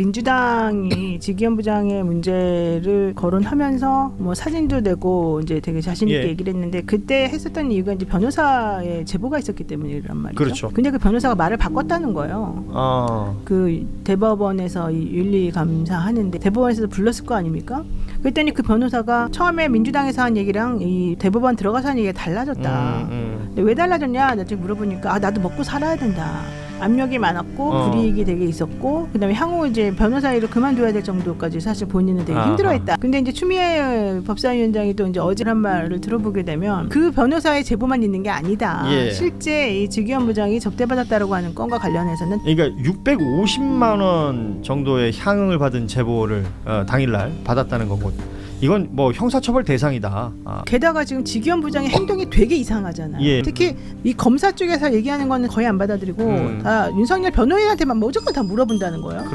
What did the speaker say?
민주당이 지기현 부장의 문제를 거론하면서 뭐 사진도 내고 이제 되게 자신 있게 예. 얘기를 했는데 그때 했었던 이유가 이제 변호사의 제보가 있었기 때문이란 말이죠. 그렇죠. 근데 그 변호사가 말을 바꿨다는 거예요. 아, 그 대법원에서 이 윤리 감사하는데 대법원에서 불렀을 거 아닙니까? 그랬더니 그 변호사가 처음에 민주당에서 한 얘기랑 이 대법원 들어가서 한 얘기가 달라졌다. 음, 음. 근데 왜 달라졌냐 나중에 물어보니까 아 나도 먹고 살아야 된다. 압력이 많았고 어. 불이익이 되게 있었고 그다음에 향후 이제 변호사 일을 그만둬야 될 정도까지 사실 본인은 되게 아하. 힘들어했다. 근데 이제 추미애 법사위원장이 또 이제 어제 한 말을 들어보게 되면 그 변호사의 제보만 있는 게 아니다. 예. 실제 이 지기현 부장이 접대받았다라고 하는 건과 관련해서는 그러니까 650만 원 정도의 향응을 받은 제보를 어, 당일날 받았다는 거고 이건 뭐 형사처벌 대상이다. 아, 게다가 지금 지기현 부장의 행동이 되게 이상하잖아요. 예. 특히 이 검사 쪽에서 얘기하는 거는 거의 안 받아들이고 음. 다 윤석열 변호인한테만 무조건 다 물어본다는 거예요. 그러니